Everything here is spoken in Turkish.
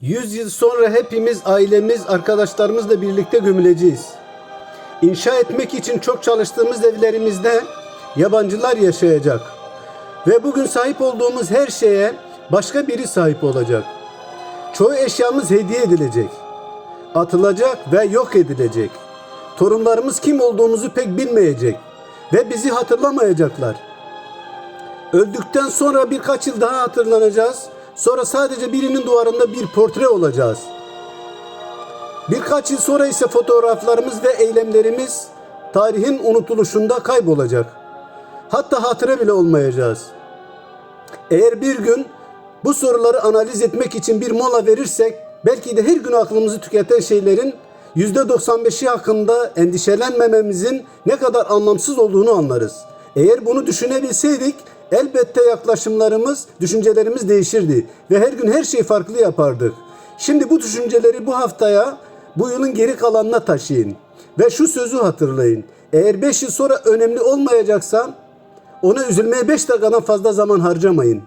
100 yıl sonra hepimiz ailemiz, arkadaşlarımızla birlikte gömüleceğiz. İnşa etmek için çok çalıştığımız evlerimizde yabancılar yaşayacak. Ve bugün sahip olduğumuz her şeye başka biri sahip olacak. Çoğu eşyamız hediye edilecek. Atılacak ve yok edilecek. Torunlarımız kim olduğumuzu pek bilmeyecek ve bizi hatırlamayacaklar. Öldükten sonra birkaç yıl daha hatırlanacağız. Sonra sadece birinin duvarında bir portre olacağız. Birkaç yıl sonra ise fotoğraflarımız ve eylemlerimiz tarihin unutuluşunda kaybolacak. Hatta hatıra bile olmayacağız. Eğer bir gün bu soruları analiz etmek için bir mola verirsek belki de her gün aklımızı tüketen şeylerin %95'i hakkında endişelenmememizin ne kadar anlamsız olduğunu anlarız. Eğer bunu düşünebilseydik elbette yaklaşımlarımız, düşüncelerimiz değişirdi ve her gün her şeyi farklı yapardık. Şimdi bu düşünceleri bu haftaya, bu yılın geri kalanına taşıyın ve şu sözü hatırlayın. Eğer 5 yıl sonra önemli olmayacaksa ona üzülmeye 5 dakikadan fazla zaman harcamayın.